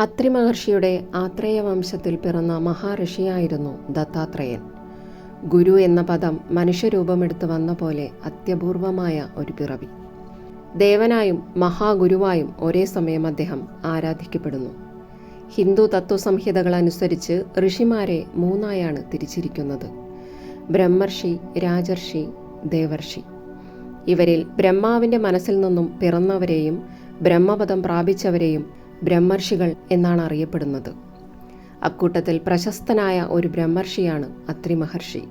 അത്രി മഹർഷിയുടെ ആത്രേയ വംശത്തിൽ പിറന്ന മഹാഋഷിയായിരുന്നു ദത്താത്രേയൻ. ഗുരു എന്ന പദം മനുഷ്യരൂപമെടുത്ത് വന്ന പോലെ അത്യപൂർവമായ ഒരു പിറവി. ദേവനായും മഹാഗുരുവായും ഒരേ സമയം അദ്ദേഹം ആരാധിക്കപ്പെടുന്നു. ഹിന്ദു തത്വസംഹിതകൾ അനുസരിച്ച് ഋഷിമാരെ മൂന്നായാണ് തിരിച്ചിരിക്കുന്നത്. ബ്രഹ്മർഷി രാജർഷി ദേവർഷി. ഇവരിൽ ബ്രഹ്മാവിന്റെ മനസ്സിൽ നിന്നും പിറന്നവരെയും ബ്രഹ്മപദം പ്രാപിച്ചവരെയും ബ്രഹ്മർഷികൾ എന്നാണ് അറിയപ്പെടുന്നത്. അക്കൂട്ടത്തിൽ പ്രശസ്തനായ ഒരു ബ്രഹ്മർഷിയാണ് അത്രി മഹർഷി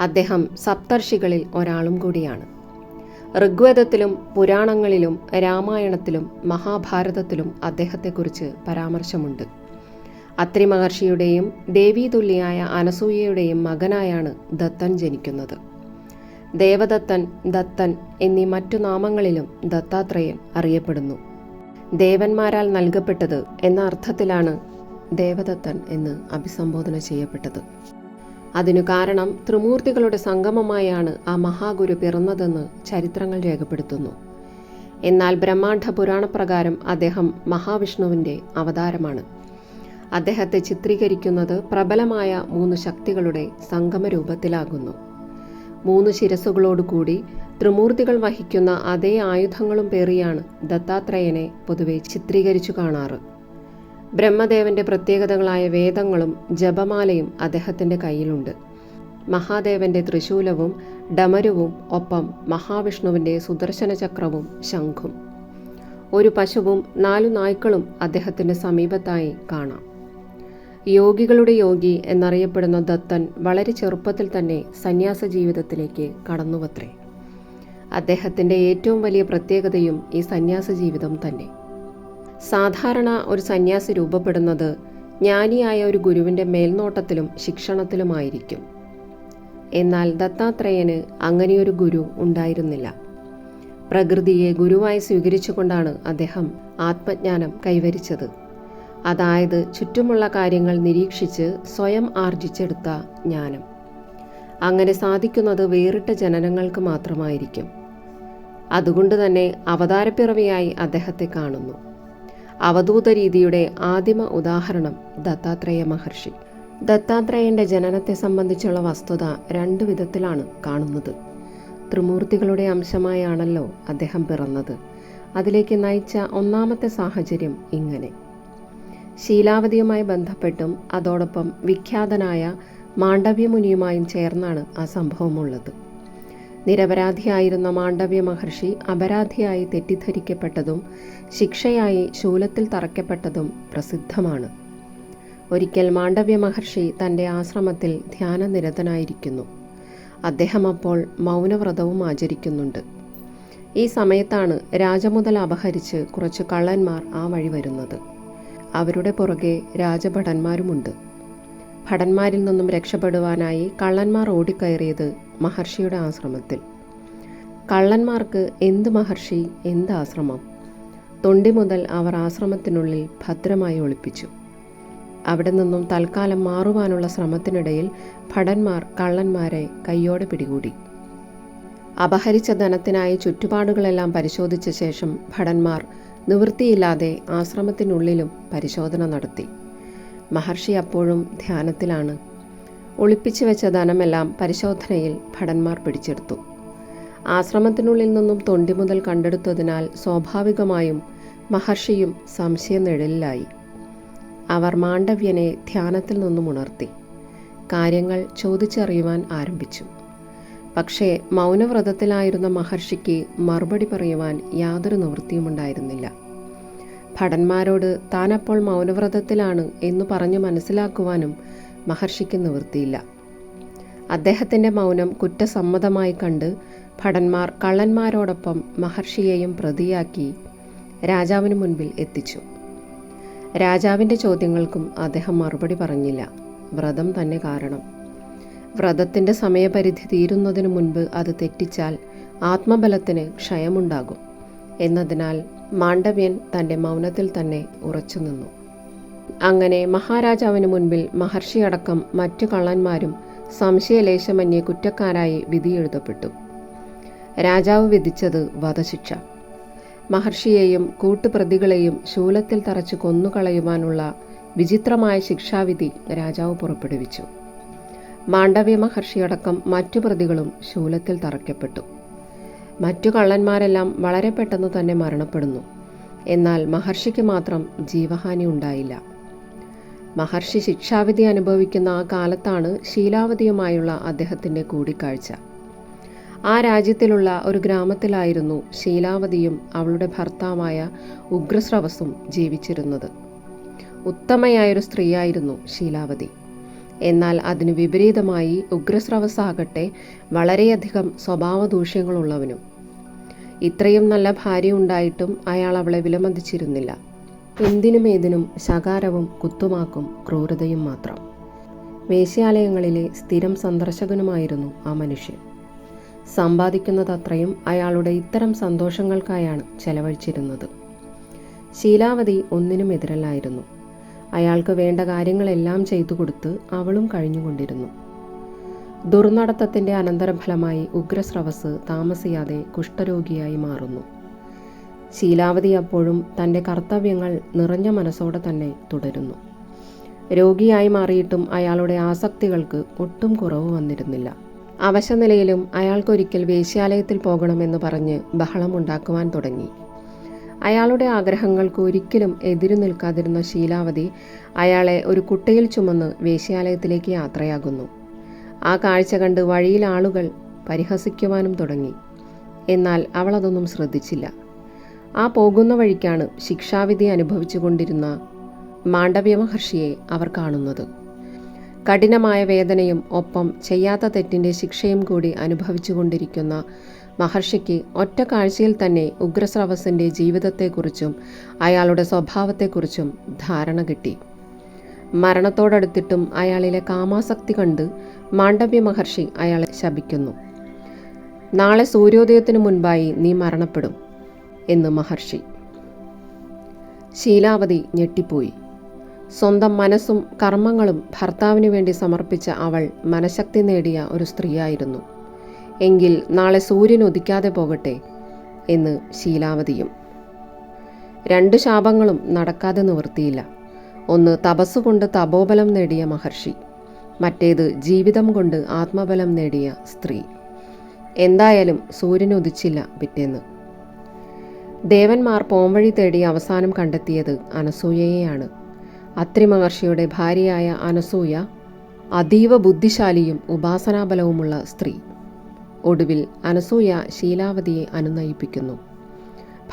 അദ്ദേഹം സപ്തർഷികളിൽ ഒരാളും കൂടിയാണ്. ഋഗ്വേദത്തിലും പുരാണങ്ങളിലും രാമായണത്തിലും മഹാഭാരതത്തിലും അദ്ദേഹത്തെക്കുറിച്ച് പരാമർശമുണ്ട്. അത്രി മഹർഷിയുടെയും ദേവീതുല്യായ അനസൂയയുടെയും മകനായാണ് ദത്തൻ ജനിക്കുന്നത്. ദേവദത്തൻ ദത്തൻ എന്നീ മറ്റു നാമങ്ങളിലും ദത്താത്രേയൻ അറിയപ്പെടുന്നു. ദേവന്മാരാൽ നൽകപ്പെട്ടത് എന്ന അർത്ഥത്തിലാണ് ദേവദത്തൻ എന്ന് അഭിസംബോധന ചെയ്യപ്പെട്ടത്. അതിനു കാരണം ത്രിമൂർത്തികളുടെ സംഗമമായാണ് ആ മഹാഗുരു പിറന്നതെന്ന് ചരിത്രങ്ങൾ രേഖപ്പെടുത്തുന്നു. എന്നാൽ ബ്രഹ്മാണ്ഡ പുരാണപ്രകാരം അദ്ദേഹം മഹാവിഷ്ണുവിന്റെ അവതാരമാണ്. അദ്ദേഹത്തെ ചിത്രീകരിക്കുന്നത് പ്രബലമായ മൂന്ന് ശക്തികളുടെ സംഗമരൂപത്തിലാകുന്നു. മൂന്ന് ശിരസുകളോടുകൂടി ത്രിമൂർത്തികൾ വഹിക്കുന്ന അതേ ആയുധങ്ങളും പേറിയാണ് ദത്താത്രേയനെ പൊതുവെ ചിത്രീകരിച്ചു കാണാറ്. ബ്രഹ്മദേവന്റെ പ്രത്യേകതകളായ വേദങ്ങളും ജപമാലയും അദ്ദേഹത്തിന്റെ കയ്യിലുണ്ട്. മഹാദേവന്റെ ത്രിശൂലവും ഡമരുവും ഒപ്പം മഹാവിഷ്ണുവിന്റെ സുദർശന ചക്രവും ശംഖും. ഒരു പശുവും നാലു നായ്ക്കളും അദ്ദേഹത്തിന്റെ സമീപത്തായി കാണാം. യോഗികളുടെ യോഗി എന്നറിയപ്പെടുന്ന ദത്തൻ വളരെ ചെറുപ്പത്തിൽ തന്നെ സന്യാസ ജീവിതത്തിലേക്ക് കടന്നുവത്രേ. അദ്ദേഹത്തിന്റെ ഏറ്റവും വലിയ പ്രത്യേകതയും ഈ സന്യാസ ജീവിതം തന്നെ. സാധാരണ ഒരു സന്യാസി രൂപപ്പെടുന്നത് ജ്ഞാനിയായ ഒരു ഗുരുവിന്റെ മേൽനോട്ടത്തിലും ശിക്ഷണത്തിലുമായിരിക്കും. എന്നാൽ ദത്താത്രേയന് അങ്ങനെയൊരു ഗുരു ഉണ്ടായിരുന്നില്ല. പ്രകൃതിയെ ഗുരുവായി സ്വീകരിച്ചുകൊണ്ടാണ് അദ്ദേഹം ആത്മജ്ഞാനം കൈവരിച്ചത്. അതായത് ചുറ്റുമുള്ള കാര്യങ്ങൾ നിരീക്ഷിച്ച് സ്വയം ആർജിച്ചെടുത്ത ജ്ഞാനം. അങ്ങനെ സാധിക്കുന്നത് വേറിട്ട ജനനങ്ങൾക്ക് മാത്രമായിരിക്കും. അതുകൊണ്ട് തന്നെ അവതാരപ്പിറവിയായി അദ്ദേഹത്തെ കാണുന്നു. അവധൂത രീതിയുടെ ആദിമ ഉദാഹരണം ദത്താത്രേയ മഹർഷി. ദത്താത്രേയന്റെ ജനനത്തെ സംബന്ധിച്ചുള്ള വസ്തുത രണ്ടു വിധത്തിലാണ് കാണുന്നത്. ത്രിമൂർത്തികളുടെ അംശമായാണല്ലോ അദ്ദേഹം പിറന്നത്. അതിലേക്ക് നയിച്ച ഒന്നാമത്തെ സാഹചര്യം ഇങ്ങനെ. ശീലാവതിയുമായി ബന്ധപ്പെട്ടും അതോടൊപ്പം വിഖ്യാതനായ മാണ്ഡവ്യമുനിയുമായും ചേർന്നാണ് ആ സംഭവമുള്ളത്. നിരപരാധിയായിരുന്ന മാണ്ഡവ്യ മഹർഷി അപരാധിയായി തെറ്റിദ്ധരിക്കപ്പെട്ടതും ശിക്ഷയായി ശൂലത്തിൽ തറയ്ക്കപ്പെട്ടതും പ്രസിദ്ധമാണ്. ഒരിക്കൽ മാണ്ഡവ്യ മഹർഷി തന്റെ ആശ്രമത്തിൽ ധ്യാനനിരതനായിരിക്കുന്നു. അദ്ദേഹം അപ്പോൾ മൗനവ്രതവും ആചരിക്കുന്നുണ്ട്. ഈ സമയത്താണ് രാജമുതൽ അപഹരിച്ച് കുറച്ച് കള്ളന്മാർ ആ വഴി വരുന്നത്. അവരുടെ പുറകെ രാജഭടന്മാരുമുണ്ട്. ഭടന്മാരിൽ നിന്നും രക്ഷപ്പെടുവാനായി കള്ളന്മാർ ഓടിക്കയറിയത് മഹർഷിയുടെ ആശ്രമത്തിൽ. കള്ളന്മാർക്ക് എന്ത് മഹർഷി എന്ത് ആശ്രമം? തൊണ്ടി മുതൽ അവർ ആശ്രമത്തിനുള്ളിൽ ഭദ്രമായി ഒളിപ്പിച്ചു. അവിടെ നിന്നും തൽക്കാലം മാറുവാനുള്ള ശ്രമത്തിനിടയിൽ ഭടന്മാർ കള്ളന്മാരെ കയ്യോടെ പിടികൂടി. അപഹരിച്ച ധനത്തിനായി ചുറ്റുപാടുകളെല്ലാം പരിശോധിച്ച ശേഷം ഭടന്മാർ നിവൃത്തിയില്ലാതെ ആശ്രമത്തിനുള്ളിലും പരിശോധന നടത്തി. മഹർഷി അപ്പോഴും ധ്യാനത്തിലാണ്. ഒളിപ്പിച്ചു വെച്ച ധനമെല്ലാം പരിശോധനയിൽ ഭടന്മാർ പിടിച്ചെടുത്തു. ആശ്രമത്തിനുള്ളിൽ നിന്നും തൊണ്ടി മുതൽ കണ്ടെടുത്തതിനാൽ സ്വാഭാവികമായും മഹർഷിയും സംശയനിഴലിലായി അവർ മാണ്ഡവ്യനെ ധ്യാനത്തിൽ നിന്നും ഉണർത്തി. കാര്യങ്ങൾ ചോദിച്ചറിയുവാൻ ആരംഭിച്ചു. പക്ഷേ മൗനവ്രതത്തിലായിരുന്ന മഹർഷിക്ക് മറുപടി പറയുവാൻ യാതൊരു നിവൃത്തിയുമുണ്ടായിരുന്നില്ല. ഭടന്മാരോട് താനപ്പോൾ മൗനവ്രതത്തിലാണ് എന്ന് പറഞ്ഞു മനസ്സിലാക്കുവാനും മഹർഷിക്ക് നിവൃത്തിയില്ല. അദ്ദേഹത്തിന്റെ മൗനം കുറ്റസമ്മതമായി കണ്ട് ഭടന്മാർ കള്ളന്മാരോടൊപ്പം മഹർഷിയെയും പ്രതിയാക്കി രാജാവിന് മുൻപിൽ എത്തിച്ചു. രാജാവിന്റെ ചോദ്യങ്ങൾക്കും അദ്ദേഹം മറുപടി പറഞ്ഞില്ല. വ്രതം തന്നെ കാരണം. വ്രതത്തിന്റെ സമയപരിധി തീരുന്നതിനു മുൻപ് അത് തെറ്റിച്ചാൽ ആത്മബലത്തിന് ക്ഷയമുണ്ടാകും. എന്നതിനാൽ മാണ്ഡവ്യൻ തന്റെ മൗനത്തിൽ തന്നെ ഉറച്ചു നിന്നു അങ്ങനെ മഹാരാജാവിന് മുൻപിൽ മഹർഷിയടക്കം മറ്റു കള്ളന്മാരും സംശയലേശമന്യെ കുറ്റക്കാരായി വിധിയെഴുതപ്പെട്ടു. രാജാവ് വിധിച്ചത് വധശിക്ഷ. മഹർഷിയെയും കൂട്ടുപ്രതികളെയും ശൂലത്തിൽ തറച്ച് കൊന്നുകളയുവാനുള്ള വിചിത്രമായ ശിക്ഷാവിധി രാജാവ് പുറപ്പെടുവിച്ചു. മാണ്ഡവ്യ മഹർഷിയടക്കം മറ്റു പ്രതികളും ശൂലത്തിൽ തറയ്ക്കപ്പെട്ടു. മറ്റു കള്ളന്മാരെല്ലാം വളരെ പെട്ടെന്ന് തന്നെ മരണപ്പെടുന്നു. എന്നാൽ മഹർഷിക്ക് മാത്രം ജീവഹാനി ഉണ്ടായില്ല. മഹർഷി ശിക്ഷാവിധി അനുഭവിക്കുന്ന ആ കാലത്താണ് ശീലാവതിയുമായുള്ള അദ്ദേഹത്തിന്റെ കൂടിക്കാഴ്ച. ആ രാജ്യത്തിലുള്ള ഒരു ഗ്രാമത്തിലായിരുന്നു ശീലാവതിയും അവളുടെ ഭർത്താവായ ഉഗ്രസ്രവസും ജീവിച്ചിരുന്നത്. ഉത്തമയായൊരു സ്ത്രീയായിരുന്നു ശീലാവതി എന്നാൽ അതിനു വിപരീതമായി ഉഗ്രസ്രവസാകട്ടെ വളരെയധികം സ്വഭാവദൂഷ്യങ്ങളുള്ളവനും ഇത്രയും നല്ല ഭാര്യ ഉണ്ടായിട്ടും അയാൾ അവളെ വിലമതിച്ചിരുന്നില്ല. എന്തിനും ഏതിനും ശകാരവും കുത്തുമാക്കും ക്രൂരതയും മാത്രം. വേശ്യാലയങ്ങളിലെ സ്ഥിരം സന്ദർശകനുമായിരുന്നു ആ മനുഷ്യൻ. സമ്പാദിക്കുന്നതത്രയും അയാളുടെ ഇത്തരം സന്തോഷങ്ങൾക്കായാണ് ചെലവഴിച്ചിരുന്നത്. ശീലാവതി ഒന്നിനും എതിരല്ലായിരുന്നു. അയാൾക്ക് വേണ്ട കാര്യങ്ങളെല്ലാം ചെയ്തു കൊടുത്ത് അവളും കഴിഞ്ഞുകൊണ്ടിരുന്നു. ദുർനടത്തത്തിന്റെ അനന്തരഫലമായി ഉഗ്രസ്രവസ് താമസിയാതെ കുഷ്ഠരോഗിയായി മാറുന്നു. ശീലാവതി അപ്പോഴും തന്റെ കർത്തവ്യങ്ങൾ നിറഞ്ഞ മനസ്സോടെ തന്നെ തുടരുന്നു. രോഗിയായി മാറിയിട്ടും അയാളുടെ ആസക്തികൾക്ക് ഒട്ടും കുറവ് വന്നിരുന്നില്ല. അവശനിലയിലും അയാൾക്കൊരിക്കൽ വേശ്യാലയത്തിൽ പോകണമെന്ന് പറഞ്ഞ് ബഹളമുണ്ടാക്കുവാൻ തുടങ്ങി. അയാളുടെ ആഗ്രഹങ്ങൾക്ക് ഒരിക്കലും എതിരു നിൽക്കാതിരുന്ന ശീലാവതി അയാളെ ഒരു കുട്ടയിൽ ചുമന്ന് വേശ്യാലയത്തിലേക്ക് യാത്രയാകുന്നു. ആ കാഴ്ച കണ്ട് വഴിയിൽ ആളുകൾ പരിഹസിക്കുവാനും തുടങ്ങി. എന്നാൽ അവൾ അതൊന്നും ശ്രദ്ധിച്ചില്ല. ആ പോകുന്ന വഴിക്കാണ് ശിക്ഷാവിധി അനുഭവിച്ചു കൊണ്ടിരുന്ന മാണ്ഡവ്യ മഹർഷിയെ അവർ കാണുന്നത്. കഠിനമായ വേദനയും ഒപ്പം ചെയ്യാത്ത തെറ്റിന്റെ ശിക്ഷയും കൂടി അനുഭവിച്ചു കൊണ്ടിരിക്കുന്ന മഹർഷിക്ക് ഒറ്റ കാഴ്ചയിൽ തന്നെ ഉഗ്രസ്രവസിന്റെ ജീവിതത്തെക്കുറിച്ചും അയാളുടെ സ്വഭാവത്തെക്കുറിച്ചും ധാരണ കിട്ടി. മരണത്തോടടുത്തിട്ടും അയാളിലെ കാമാസക്തി കണ്ട് മാണ്ഡവ്യ മഹർഷി അയാളെ ശപിക്കുന്നു. നാളെ സൂര്യോദയത്തിനു മുൻപായി നീ മരണപ്പെടും എന്ന് മഹർഷി. ശീലാവതി ഞെട്ടിപ്പോയി. സ്വന്തം മനസ്സും കർമ്മങ്ങളും ഭർത്താവിനു വേണ്ടി സമർപ്പിച്ച അവൾ മനഃശക്തി നേടിയ ഒരു സ്ത്രീയായിരുന്നു. എങ്കിൽ നാളെ സൂര്യൻ ഉദിക്കാതെ പോകട്ടെ എന്ന് ശീലാവതിയും. രണ്ട് ശാപങ്ങളും നടക്കാതെ നിവൃത്തിയില്ല. ഒന്ന് തപസ്സുകൊണ്ട് തപോബലം നേടിയ മഹർഷി. മറ്റേത് ജീവിതം കൊണ്ട് ആത്മബലം നേടിയ സ്ത്രീ. എന്തായാലും സൂര്യൻ ഉദിച്ചില്ല പിറ്റേന്ന്. ദേവന്മാർ പോംവഴി തേടി അവസാനം കണ്ടെത്തിയത് അനസൂയയെയാണ്. അത്രി മഹർഷിയുടെ ഭാര്യയായ അനസൂയ അതീവ ബുദ്ധിശാലിയും ഉപാസനാബലവുമുള്ള സ്ത്രീ. ഒടുവിൽ അനസൂയ ശീലാവതിയെ അനുനയിപ്പിക്കുന്നു.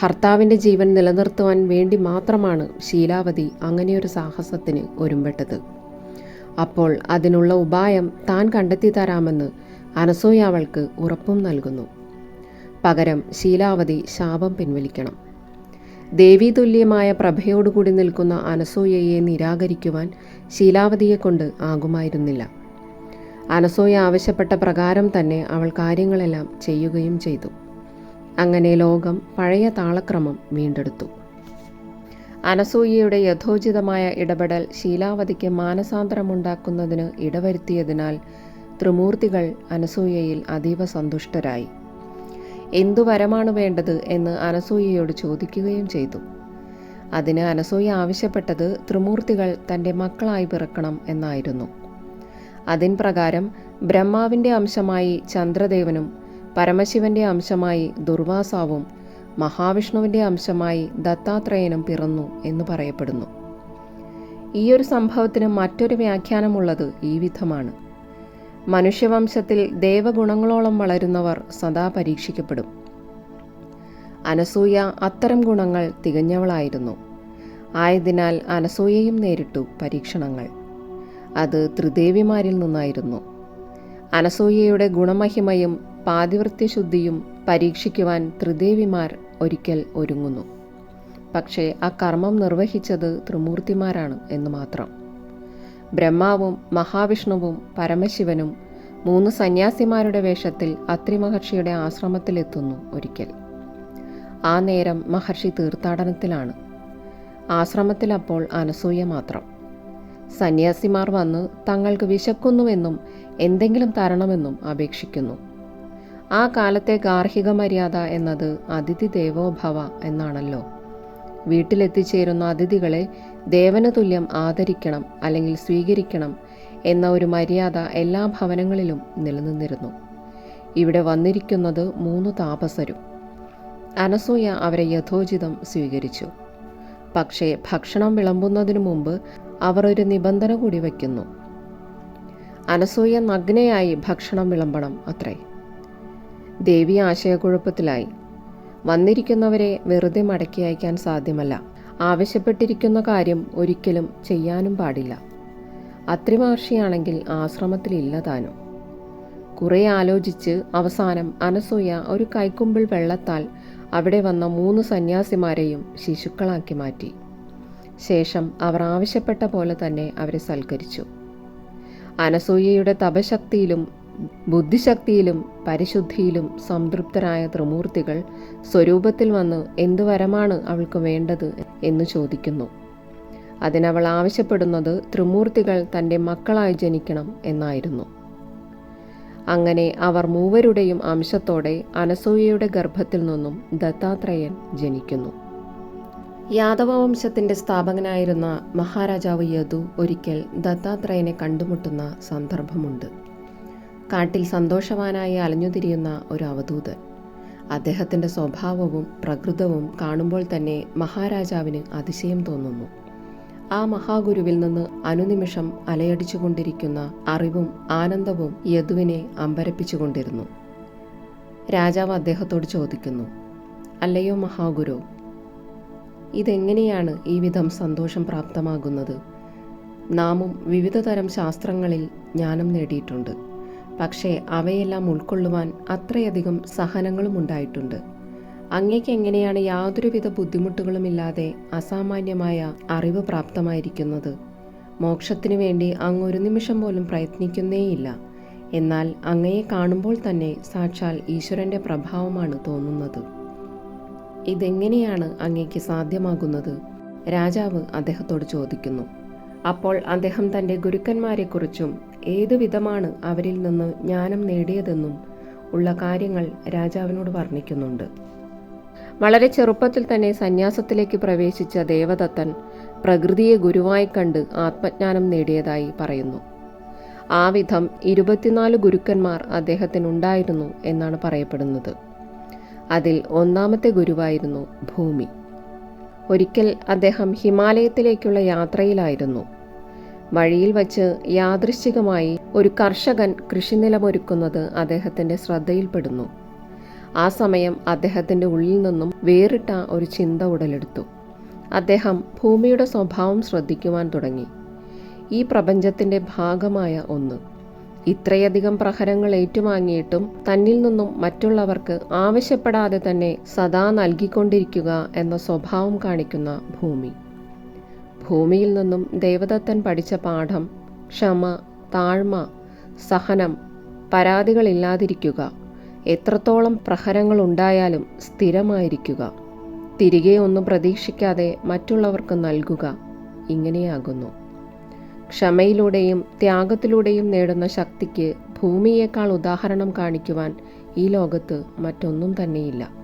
ഭർത്താവിന്റെ ജീവൻ നിലനിർത്തുവാൻ വേണ്ടി മാത്രമാണ് ശീലാവതി അങ്ങനെയൊരു സാഹസത്തിന് ഒരുമ്പെട്ടത്. അപ്പോൾ അതിനുള്ള ഉപായം താൻ കണ്ടെത്തി തരാമെന്ന് അനസൂയ അവൾക്ക് ഉറപ്പും നൽകുന്നു. പകരം ശീലാവതി ശാപം പിൻവലിക്കണം. ദേവീതുല്യമായ പ്രഭയോടുകൂടി നിൽക്കുന്ന അനസൂയയെ നിരാകരിക്കുവാൻ ശീലാവതിയെ കൊണ്ട് ആകുമായിരുന്നില്ല. അനസൂയ ആവശ്യപ്പെട്ട പ്രകാരം തന്നെ അവൾ കാര്യങ്ങളെല്ലാം ചെയ്യുകയും ചെയ്തു. അങ്ങനെ ലോകം പഴയ താളക്രമം വീണ്ടെടുത്തു. അനസൂയയുടെ യഥോചിതമായ ഇടപെടൽ ശീലാവതിക്ക് മാനസാന്തരമുണ്ടാക്കുന്നതിന് ഇടവരുത്തിയതിനാൽ ത്രിമൂർത്തികൾ അനസൂയയിൽ അതീവ സന്തുഷ്ടരായി. എന്തു വരമാണ് വേണ്ടത്? എന്ന് അനസൂയയോട് ചോദിക്കുകയും ചെയ്തു. അതിന് അനസൂയ ആവശ്യപ്പെട്ടത് ത്രിമൂർത്തികൾ തന്റെ മക്കളായി പിറക്കണം എന്നായിരുന്നു. അതിൻ പ്രകാരം ബ്രഹ്മാവിന്റെ അംശമായി ചന്ദ്രദേവനും പരമശിവന്റെ അംശമായി ദുർവാസാവും മഹാവിഷ്ണുവിന്റെ അംശമായി ദത്താത്രേയനും പിറന്നു എന്ന് പറയപ്പെടുന്നു. ഈ ഒരു സംഭവത്തിന് മറ്റൊരു വ്യാഖ്യാനമുള്ളത് ഈ വിധമാണ്. മനുഷ്യവംശത്തിൽ ദേവഗുണങ്ങളോളം വളരുന്നവർ സദാ പരീക്ഷിക്കപ്പെടും. അനസൂയ അത്തരം ഗുണങ്ങൾ തികഞ്ഞവളായിരുന്നു. ആയതിനാൽ അനസൂയയും നേരിട്ടു പരീക്ഷണങ്ങൾ. അത് ത്രിദേവിമാരിൽ നിന്നായിരുന്നു. അനസൂയയുടെ ഗുണമഹിമയും പാതിവൃത്യശുദ്ധിയും പരീക്ഷിക്കുവാൻ ത്രിദേവിമാർ ഒരിക്കൽ ഒരുങ്ങുന്നു. പക്ഷേ ആ കർമ്മം നിർവഹിച്ചത് ത്രിമൂർത്തിമാരാണ് എന്ന് മാത്രം. ബ്രഹ്മാവും മഹാവിഷ്ണുവും പരമശിവനും മൂന്ന് സന്യാസിമാരുടെ വേഷത്തിൽ അത്രി മഹർഷിയുടെ ആശ്രമത്തിലെത്തുന്നു ഒരിക്കൽ. ആ നേരം മഹർഷി തീർത്ഥാടനത്തിലാണ്. ആശ്രമത്തിലപ്പോൾ അനസൂയ മാത്രം. സന്യാസിമാർ വന്ന് തങ്ങൾക്ക് വിശക്കുന്നുവെന്നും എന്തെങ്കിലും തരണമെന്നും അപേക്ഷിക്കുന്നു. ആ കാലത്തെ ഗാർഹിക മര്യാദ എന്നത് അതിഥി ദേവോഭവ എന്നാണല്ലോ. വീട്ടിലെത്തിച്ചേരുന്ന അതിഥികളെ ദേവന് തുല്യം ആദരിക്കണം അല്ലെങ്കിൽ സ്വീകരിക്കണം എന്ന ഒരു മര്യാദ എല്ലാ ഭവനങ്ങളിലും നിലനിന്നിരുന്നു. ഇവിടെ വന്നിരിക്കുന്നത് മൂന്ന് താപസരും. അനസൂയ അവരെ യഥോചിതം സ്വീകരിച്ചു. പക്ഷേ ഭക്ഷണം വിളമ്പുന്നതിനു മുമ്പ് അവർ ഒരു നിബന്ധന കൂടി വയ്ക്കുന്നു. അനസൂയ നഗ്നയായി ഭക്ഷണം വിളമ്പണം അത്രേ. ദേവി ആശയക്കുഴപ്പത്തിലായി. വന്നിരിക്കുന്നവരെ വെറുതെ മടക്കി അയക്കാൻ സാധ്യമല്ല. ആവശ്യപ്പെട്ടിരിക്കുന്ന കാര്യം ഒരിക്കലും ചെയ്യാനും പാടില്ല. അത്രിമഹർഷിയാണെങ്കിൽ ആശ്രമത്തിൽ ആശ്രമത്തിലില്ല താനും. കുറെ ആലോചിച്ച് അവസാനം അനസൂയ ഒരു കൈക്കുമ്പിൾ വെള്ളത്താൽ അവിടെ വന്ന മൂന്ന് സന്യാസിമാരെയും ശിശുക്കളാക്കി മാറ്റി. ശേഷം അവർ ആവശ്യപ്പെട്ട പോലെ തന്നെ അവരെ സൽക്കരിച്ചു. അനസൂയയുടെ തപശക്തിയിലും ബുദ്ധിശക്തിയിലും പരിശുദ്ധിയിലും സംതൃപ്തരായ ത്രിമൂർത്തികൾ സ്വരൂപത്തിൽ വന്ന് എന്തു വരമാണ് അവൾക്ക് വേണ്ടത് എന്ന് ചോദിക്കുന്നു. അതിനവൾ ആവശ്യപ്പെടുന്നത് ത്രിമൂർത്തികൾ തന്റെ മക്കളായി ജനിക്കണം എന്നായിരുന്നു. അങ്ങനെ അവർ മൂവരുടെയും അംശത്തോടെ അനസൂയയുടെ ഗർഭത്തിൽ നിന്നും ദത്താത്രേയൻ ജനിക്കുന്നു. യാദവ വംശത്തിന്റെ സ്ഥാപകനായിരുന്ന മഹാരാജാവ് യദു ഒരിക്കൽ ദത്താത്രേയനെ കണ്ടുമുട്ടുന്ന സന്ദർഭമുണ്ട്. കാട്ടിൽ സന്തോഷവാനായി അലഞ്ഞുതിരിയുന്ന ഒരു അവധൂതൻ. അദ്ദേഹത്തിന്റെ സ്വഭാവവും പ്രകൃതവും കാണുമ്പോൾ തന്നെ മഹാരാജാവിന് അതിശയം തോന്നുന്നു. ആ മഹാഗുരുവിൽ നിന്ന് അനുനിമിഷം അലയടിച്ചുകൊണ്ടിരിക്കുന്ന അറിവും ആനന്ദവും യദുവിനെ അമ്പരപ്പിച്ചുകൊണ്ടിരുന്നു. രാജാവ് അദ്ദേഹത്തോട് ചോദിക്കുന്നു അല്ലയോ മഹാഗുരു ഇതെങ്ങനെയാണ് ഈ വിധം സന്തോഷം പ്രാപ്തമാകുന്നത്? നാമും വിവിധതരം ശാസ്ത്രങ്ങളിൽ ജ്ഞാനം നേടിയിട്ടുണ്ട്. പക്ഷേ അവയെല്ലാം ഉൾക്കൊള്ളുവാൻ അത്രയധികം സഹനങ്ങളും ഉണ്ടായിട്ടുണ്ട്. അങ്ങേക്ക് എങ്ങനെയാണ് യാതൊരുവിധ ബുദ്ധിമുട്ടുകളുമില്ലാതെ അസാമാന്യമായ അറിവ് പ്രാപ്തമായിരിക്കുന്നത്? മോക്ഷത്തിനു വേണ്ടി അങ്ങ് ഒരു നിമിഷം പോലും പ്രയത്നിക്കുന്നേയില്ല. എന്നാൽ അങ്ങയെ കാണുമ്പോൾ തന്നെ സാക്ഷാൽ ഈശ്വരന്റെ പ്രഭാവമാണ് തോന്നുന്നത്. ഇതെങ്ങനെയാണ് അങ്ങേക്ക് സാധ്യമാകുന്നത്? രാജാവ് അദ്ദേഹത്തോട് ചോദിക്കുന്നു. അപ്പോൾ അദ്ദേഹം തന്റെ ഗുരുക്കന്മാരെക്കുറിച്ചും ഏതു വിധമാണ് അവരിൽ നിന്ന് ജ്ഞാനം നേടിയതെന്നും ഉള്ള കാര്യങ്ങൾ രാജാവിനോട് വർണിക്കുന്നുണ്ട്. വളരെ ചെറുപ്പത്തിൽ തന്നെ സന്യാസത്തിലേക്ക് പ്രവേശിച്ച ദേവദത്തൻ പ്രകൃതിയെ ഗുരുവായി കണ്ട് ആത്മജ്ഞാനം നേടിയതായി പറയുന്നു. ആ വിധം ഇരുപത്തിനാല് ഗുരുക്കന്മാർ അദ്ദേഹത്തിനുണ്ടായിരുന്നു എന്നാണ് പറയപ്പെടുന്നത്. അതിൽ ഒന്നാമത്തെ ഗുരുവായിരുന്നു ഭൂമി. ഒരിക്കൽ അദ്ദേഹം ഹിമാലയത്തിലേക്കുള്ള യാത്രയിലായിരുന്നു. വഴിയിൽ വച്ച് യാദൃശ്ചികമായി ഒരു കർഷകൻ കൃഷിനിലമൊരുക്കുന്നത് അദ്ദേഹത്തിന്റെ ശ്രദ്ധയിൽപ്പെടുന്നു. ആ സമയം അദ്ദേഹത്തിന്റെ ഉള്ളിൽ നിന്നും വേറിട്ട ഒരു ചിന്ത ഉടലെടുത്തു. അദ്ദേഹം ഭൂമിയുടെ സ്വഭാവം ശ്രദ്ധിക്കുവാൻ തുടങ്ങി. ഈ പ്രപഞ്ചത്തിന്റെ ഭാഗമായ ഒന്ന്. ഇത്രയധികം പ്രഹരങ്ങൾ ഏറ്റുവാങ്ങിയിട്ടും തന്നിൽ നിന്നും മറ്റുള്ളവർക്ക് ആവശ്യപ്പെടാതെ തന്നെ സദാ നൽകിക്കൊണ്ടിരിക്കുക എന്ന സ്വഭാവം കാണിക്കുന്ന ഭൂമി. ഭൂമിയിൽ നിന്നും ദേവദത്തൻ പഠിച്ച പാഠം ക്ഷമ താഴ്മ സഹനം പരാതികളില്ലാതിരിക്കുക എത്രത്തോളം പ്രഹരങ്ങൾ ഉണ്ടായാലും സ്ഥിരമായിരിക്കുക തിരികെ ഒന്നും പ്രതീക്ഷിക്കാതെ മറ്റുള്ളവർക്ക് നൽകുക ഇങ്ങനെയാകുന്നു. ക്ഷമയിലൂടെയും ത്യാഗത്തിലൂടെയും നേടുന്ന ശക്തിക്ക് ഭൂമിയേക്കാൾ ഉദാഹരണം കാണിക്കുവാൻ ഈ ലോകത്ത് മറ്റൊന്നും തന്നെയില്ല.